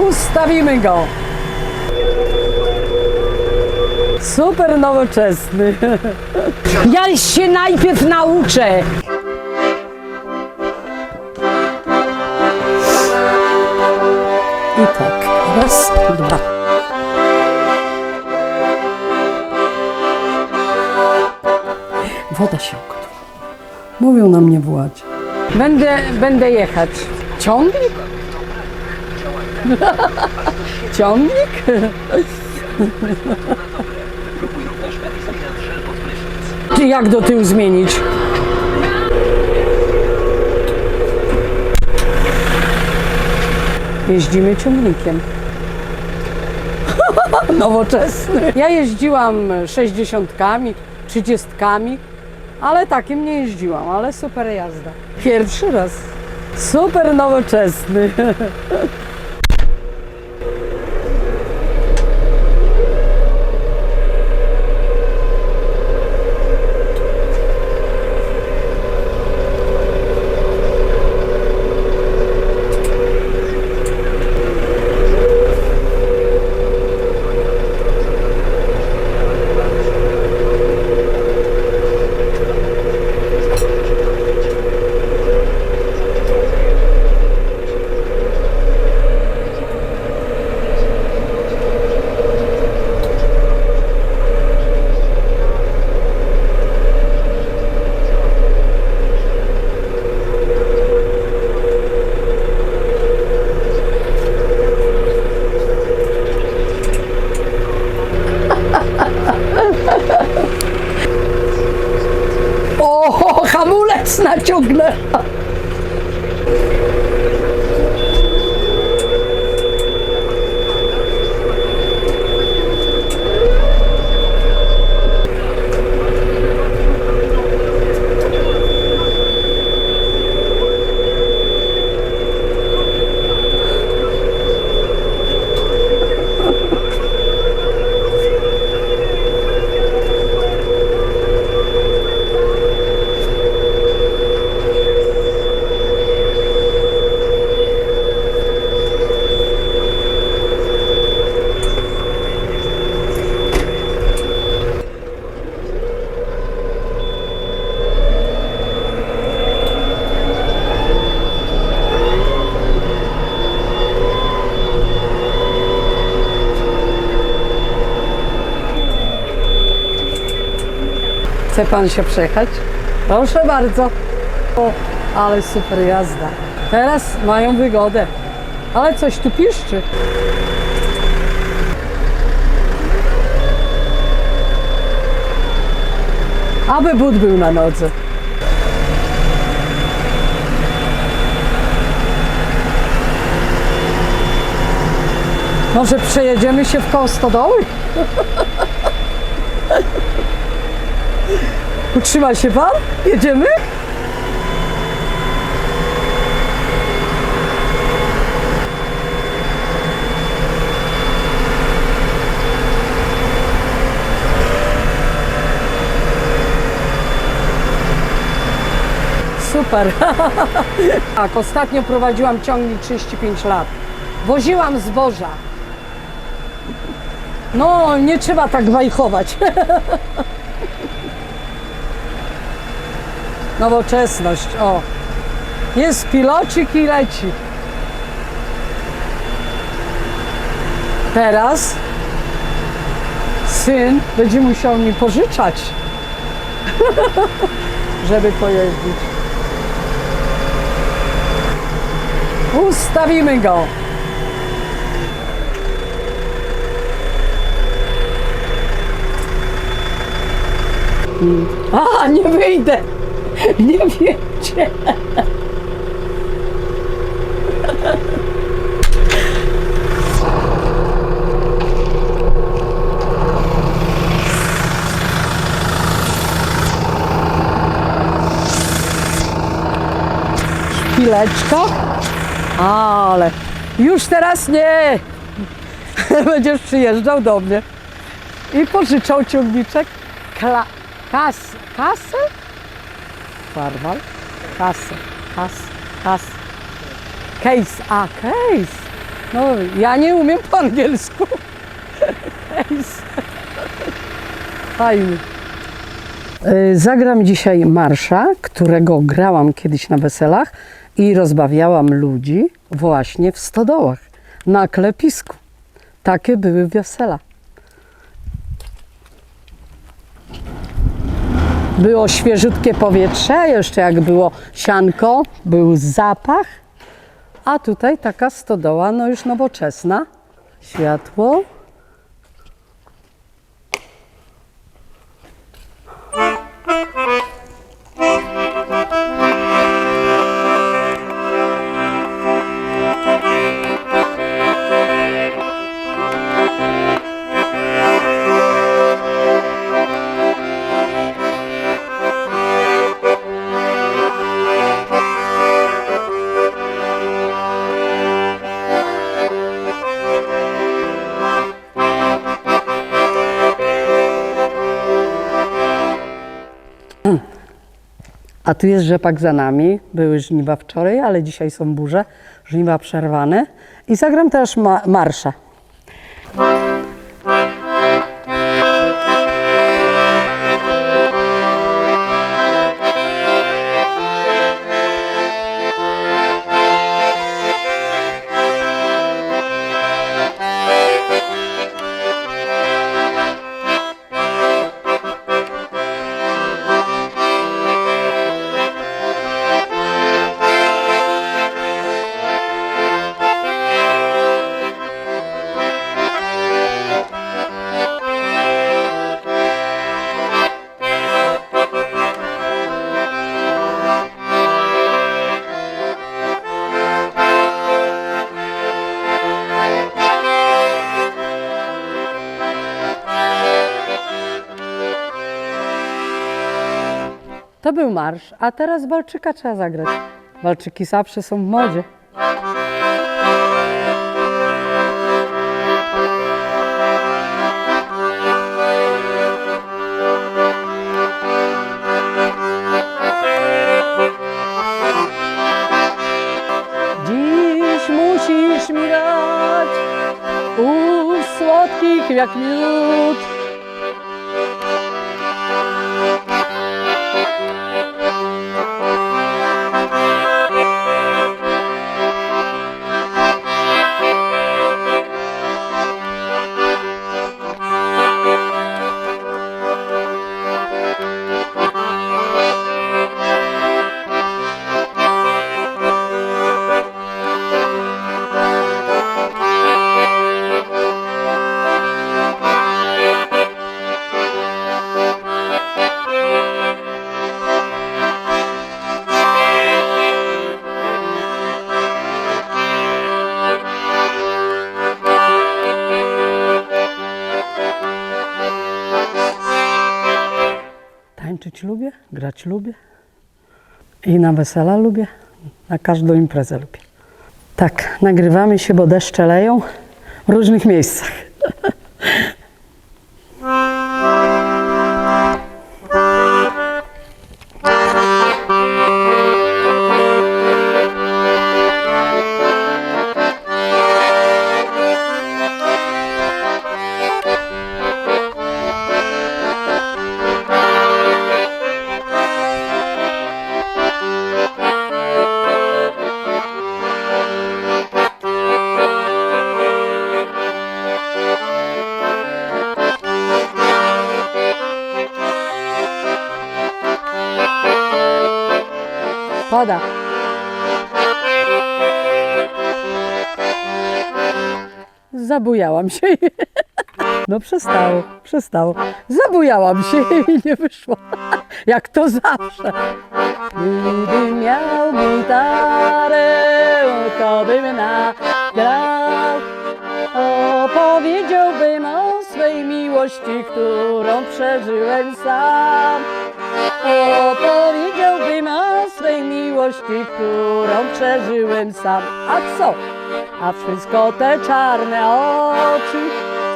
Ustawimy go. Super nowoczesny. Ja się najpierw nauczę. I tak, raz, dwa. Woda się ugotowała. Mówią na mnie Władzie. Będę, będę jechać. Ciągnik? Ciągnik? Czy jak do tyłu zmienić? Jeździmy ciągnikiem. Nowoczesny. Ja jeździłam 60, 30, ale takim nie jeździłam, ale super jazda. Pierwszy raz. Super nowoczesny. Juggler. Chce pan się przejechać? Proszę bardzo. O, ale super jazda. Teraz mają wygodę. Ale coś tu piszczy. Aby but był na nodze. Może przejedziemy się w koło stodoły? Utrzyma się pan? Jedziemy? Super. tak, ostatnio prowadziłam ciągnik 35 lat. Woziłam zboża. No, nie trzeba tak wajchować. Nowoczesność, o. Jest pilocik i leci. Teraz syn będzie musiał mi pożyczać, żeby pojeździć. Ustawimy go. A, nie wyjdę. Nie wiecie. Chwileczko. Ale już teraz nie. Będziesz przyjeżdżał do mnie i pożyczał ciągniczek. Kla, kas, kasę? Farmal? Kasę, kas, kas. Case, a case. No, ja nie umiem po angielsku. Ejs. Fajny. Y, Zagram dzisiaj marsza, którego grałam kiedyś na weselach i rozbawiałam ludzi właśnie w stodołach, na klepisku. Takie były wesela. Było świeżutkie powietrze, jeszcze jak było sianko, był zapach, a tutaj taka stodoła, no już nowoczesna. Światło. A tu jest rzepak za nami. Były żniwa wczoraj, ale dzisiaj są burze. Żniwa przerwane. I zagram też ma- marszę. Marsz, a teraz walczyka trzeba zagrać. Walczyki zawsze są w modzie. Dziś musisz mi dać ust słodkich jak miód. Tańczyć lubię, grać lubię i na wesela lubię, na każdą imprezę lubię. Tak, nagrywamy się, bo deszcze leją w różnych miejscach. Pada. Zabujałam się. No przestało, przestało. Zabujałam się i nie wyszło. Jak to zawsze. Gdybym miał gitarę, to bym nagrał. Opowiedziałbym o swej miłości, którą przeżyłem sam. Opowiedziałbym o swej miłości, którą przeżyłem sam. A co? A wszystko te czarne oczy,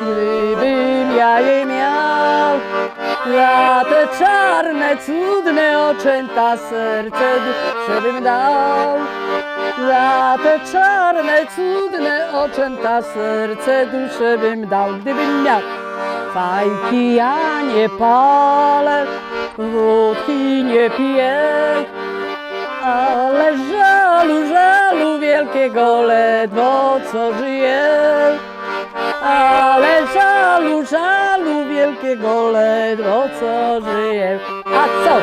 gdybym ja je miał. Za te czarne, cudne oczęta serce duszę bym dał. Za te czarne, cudne oczęta serce duszę bym dał, gdybym miał. Fajki ja nie palę, wódki nie piję, ale żalu, żalu wielkiego ledwo co żyje. Ale żalu, żalu wielkiego ledwo co żyje. A co?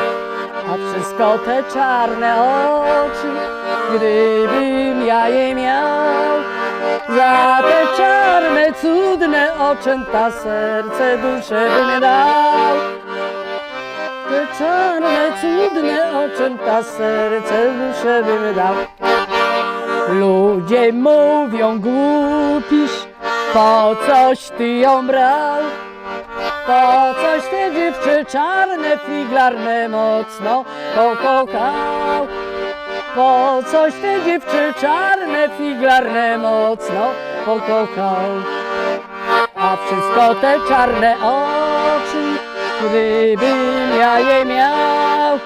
A wszystko te czarne oczy, gdybym ja je miał. Za te czarne, cudne oczęta serce duszę bym dał. Te czarne, cudne oczęta serce duszę bym dał. Ludzie mówią głupiś, po coś ty ją brał? Po coś te dziewczy czarne, figlarne mocno pokochał? Po coś te dziewczy czarne, figlarne mocno pokochał? A wszystko te czarne oczy, gdybym ja je miał,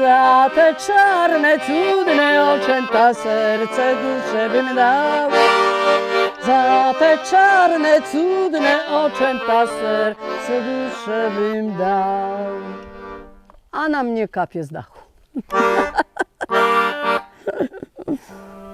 za te czarne, cudne oczęta serce duszę bym dał. Za te czarne, cudne oczęta serce duszę bym dał. A na mnie kapie z dachu. Yeah.